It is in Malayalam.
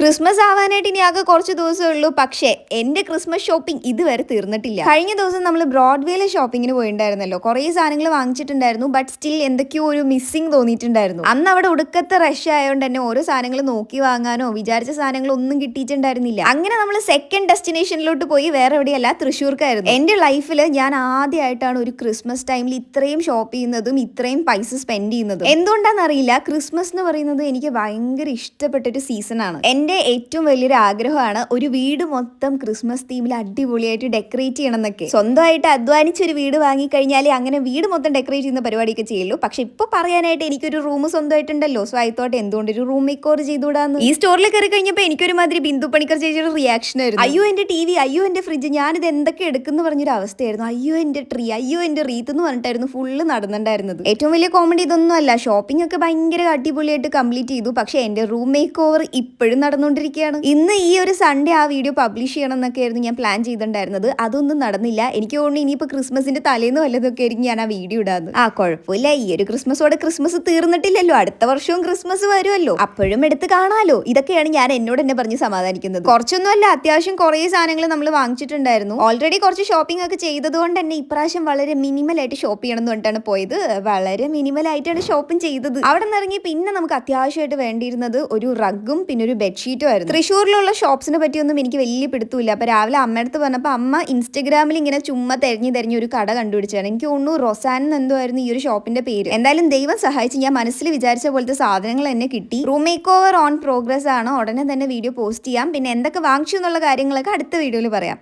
ക്രിസ്മസ് ആവാനായിട്ട് ഇനി ആകെ കുറച്ച് ദിവസമേ ഉള്ളൂ. പക്ഷേ എന്റെ ക്രിസ്മസ് ഷോപ്പിംഗ് ഇതുവരെ തീർന്നിട്ടില്ല. കഴിഞ്ഞ ദിവസം നമ്മൾ ബ്രോഡ്വേയിലെ ഷോപ്പിങ്ങിന് പോയിട്ടുണ്ടായിരുന്നല്ലോ കുറേ സാധനങ്ങൾ വാങ്ങിച്ചിട്ടുണ്ടായിരുന്നു. ബട്ട് സ്റ്റിൽ എന്തൊക്കെയോ ഒരു മിസ്സിംഗ് തോന്നിയിട്ടുണ്ടായിരുന്നു. അന്ന് അവിടെ ഒടുക്കത്തെ റഷ് ആയതുകൊണ്ട് തന്നെ ഓരോ സാധനങ്ങൾ നോക്കി വാങ്ങാനോ വിചാരിച്ച സാധനങ്ങൾ ഒന്നും കിട്ടിയിട്ടുണ്ടായിരുന്നില്ല. അങ്ങനെ നമ്മൾ സെക്കൻഡ് ഡെസ്റ്റിനേഷനിലോട്ട് പോയി വേറെ എവിടെയല്ല തൃശ്ശൂർക്കായിരുന്നു. എന്റെ ലൈഫിൽ ഞാൻ ആദ്യമായിട്ടാണ് ഒരു ക്രിസ്മസ് ടൈമിൽ ഇത്രയും ഷോപ്പ് ചെയ്യുന്നതും ഇത്രയും പൈസ സ്പെൻഡ് ചെയ്യുന്നതും. എന്തുകൊണ്ടാണെന്നറിയില്ല ക്രിസ്മസ് എന്ന് പറയുന്നത് എനിക്ക് ഭയങ്കര ഇഷ്ടപ്പെട്ട ഒരു സീസൺ എന്റെ ഏറ്റവും വലിയൊരു ആഗ്രഹമാണ് ഒരു വീട് മൊത്തം ക്രിസ്മസ് തീമിൽ അടിപൊളിയായിട്ട് ഡെക്കറേറ്റ് ചെയ്യണം എന്നൊക്കെ സ്വന്തമായിട്ട് അധ്വാനിച്ചൊരു വീട് വാങ്ങിക്കഴിഞ്ഞാൽ അങ്ങനെ വീട് മൊത്തം ഡെക്കറേറ്റ് ചെയ്യുന്ന പരിപാടിയൊക്കെ ചെയ്യുള്ളൂ. പക്ഷെ ഇപ്പൊ പറയാനായിട്ട് എനിക്കൊരു റൂം സ്വന്തമായിട്ടുണ്ടല്ലോ. സോ ആയിത്തോട്ടെ എന്തുകൊണ്ട് ഒരു റൂം മേക്ക് ഓവർ ചെയ്തുകൂടാന്ന്? ഈ സ്റ്റോറിൽ കയറി കഴിഞ്ഞപ്പോൾ എനിക്കൊരു മാതിരി ബിന്ദു പണിക്കർ ചേച്ചിയുടെ റിയാക്ഷൻ ആയിരുന്നു. അയ്യോ എന്റെ ടി വി അയ്യോ എന്റെ ഫ്രിഡ്ജ് ഞാനിത് എന്തൊക്കെ എടുക്കുന്നു പറഞ്ഞൊരു അവസ്ഥയായിരുന്നു. അയ്യോ എന്റെ ട്രീ അയ്യോ എന്റെ റീത്ത് എന്ന് പറഞ്ഞിട്ടായിരുന്നു ഫുള്ള് നടന്നിട്ടുണ്ടായിരുന്നത്. ഏറ്റവും വലിയ കോമഡി ഇതൊന്നും അല്ല. ഷോപ്പിംഗ് ഒക്കെ ഭയങ്കര അടിപൊളിയായിട്ട് കംപ്ലീറ്റ് ചെയ്തു. പക്ഷെ എന്റെ റൂം മേക്ക് ഓവർ ഇപ്പോഴും നടന്നുകൊണ്ടിരിക്കുകയാണ്. ഇന്ന് ഈ ഒരു സൺഡേ ആ വീഡിയോ പബ്ലിഷ് ചെയ്യണം എന്നൊക്കെ ആയിരുന്നു ഞാൻ പ്ലാൻ ചെയ്തിട്ടുണ്ടായിരുന്നത്. അതൊന്നും നടന്നില്ല. എനിക്ക് തോന്നുന്നു ഇനിയിപ്പോ ക്രിസ്മസിന്റെ തലേന്ന് വല്ലതൊക്കെ ആയിരിക്കും ഞാൻ ആ വീഡിയോ ഇടാന്ന്. ആ കുഴപ്പമില്ല. ഈ ഒരു ക്രിസ്മസോടെ ക്രിസ്മസ് തീർന്നിട്ടില്ലല്ലോ. അടുത്ത വർഷവും ക്രിസ്മസ് വരുമല്ലോ. അപ്പോഴും എടുത്ത് കാണാലോ. ഇതൊക്കെയാണ് ഞാൻ എന്നോട് എന്നെ പറഞ്ഞ് സമാധാനിക്കുന്നത്. കുറച്ചൊന്നുമല്ല അത്യാവശ്യം കുറേ സാധനങ്ങൾ നമ്മൾ വാങ്ങിച്ചിട്ടുണ്ടായിരുന്നു. ഓൾറെഡി കുറച്ച് ഷോപ്പിംഗ് ഒക്കെ ചെയ്തതുകൊണ്ട് തന്നെ ഇപ്രാവശ്യം വളരെ മിനിമൽ ആയിട്ട് ഷോപ്പ് ചെയ്യണം എന്ന് പറഞ്ഞിട്ടാണ് പോയത്. വളരെ മിനിമൽ ആയിട്ടാണ് ഷോപ്പിംഗ് ചെയ്തത്. അവിടെ നിന്ന് ഇറങ്ങി പിന്നെ നമുക്ക് അത്യാവശ്യമായിട്ട് വേണ്ടിയിരുന്നത് ഒരു റഗ്ഗും പിന്നെ ഒരു ബെഡ്ഷീറ്റും ആയിരുന്നു തൃശ്ശൂരിലുള്ള ഷോപ്സിനെ പറ്റിയൊന്നും എനിക്ക് വലിയ പിടുത്തമില്ല. അപ്പൊ രാവിലെ അമ്മയടുത്ത് പറഞ്ഞപ്പോൾ അമ്മ ഇൻസ്റ്റഗ്രാമിൽ ഇങ്ങനെ ചുമ്മാ തെരഞ്ഞു തെരഞ്ഞു ഒരു കട കണ്ടുപിടിച്ചാണ് എനിക്ക് തോന്നുന്നു റൊസാൻ എന്തോ ആയിരുന്നു ഈ ഒരു ഷോപ്പിന്റെ പേര്. എന്തായാലും ദൈവം സഹായിച്ച് ഞാൻ മനസ്സിൽ വിചാരിച്ച പോലത്തെ സാധനങ്ങൾ തന്നെ കിട്ടി. Room makeover on progress ആണ് ഉടനെ തന്നെ വീഡിയോ പോസ്റ്റ് ചെയ്യാം. പിന്നെ എന്തൊക്കെ വാങ്ങിച്ചു എന്നുള്ള കാര്യങ്ങളൊക്കെ അടുത്ത വീഡിയോയിൽ പറയാം.